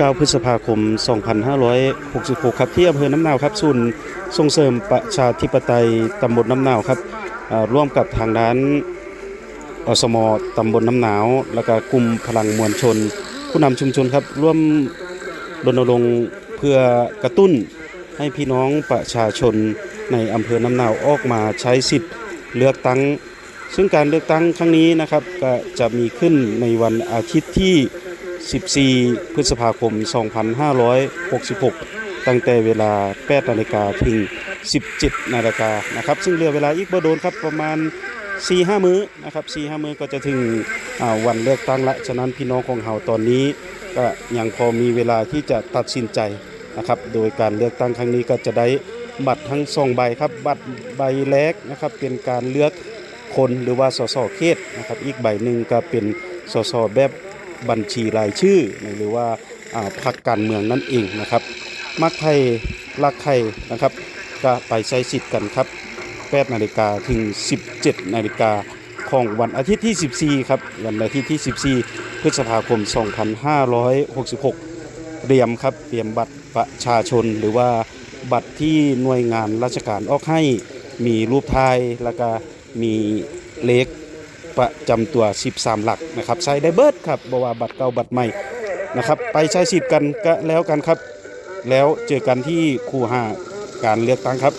9 พฤษภาคม 2566 ครับ ที่อำเภอน้ำนาวครับศูนย์ส่งเสริมประชาธิปไตยตำบลน้ำนาวครับร่วมกับทางด้านอสมตำบลน้ำหนาว แล้วก็กลุ่มพลังมวลชน ผู้นำชุมชนครับ ร่วมรณรงค์เพื่อกระตุ้นให้พี่น้องประชาชนในอำเภอน้ำนาวออกมาใช้สิทธิ์เลือกตั้ง ซึ่งการเลือกตั้งครั้งนี้นะครับก็จะมีขึ้นในวันอาทิตย์ที่ 14 พฤษภาคม 2566 ตั้งแต่เวลา8นาฬิกาถึง 17นาฬิกานะครับ ซึ่งเหลือเวลาอีกบ่โดนครับประมาณ 4-5 มื้อนะครับ 4-5 มื้อก็จะถึงวันเลือกตั้งละ ฉะนั้นพี่น้องของเฮาตอนนี้ก็ยังพอมีเวลาที่จะตัดสินใจนะครับ โดยการเลือกตั้งครั้งนี้ก็จะได้บัตรทั้งสองใบครับ บัตรใบแรกนะครับเป็นการเลือกคนหรือว่าสสเขตนะครับ อีกใบหนึ่งก็เป็นสสแบบ บัญชีรายชื่อ หรือว่าพรรคการเมืองนั่นเองนะครับมักไทยรักไทยนะครับก็ไปใช้สิทธิ์กันครับ8นาฬิกาถึง 17นาฬิกาของวันอาทิตย์ที่ 14 ครับ วันอาทิตย์ที่ 14 พฤษภาคม 2566 เตรียมครับ เตรียมบัตรประชาชน หรือว่าบัตรที่หน่วยงานราชการออกให้ มีรูปถ่าย แล้วก็มีเลข ประจำตัว 13 หลักนะครับใช้ได้เบิดครับบว่าบัตรเก่าบัตรใหม่นะครับ ไปใช้สิทธิ์กันก็แล้วกันครับ แล้วเจอกันที่คูหาการเลือกตั้งครับ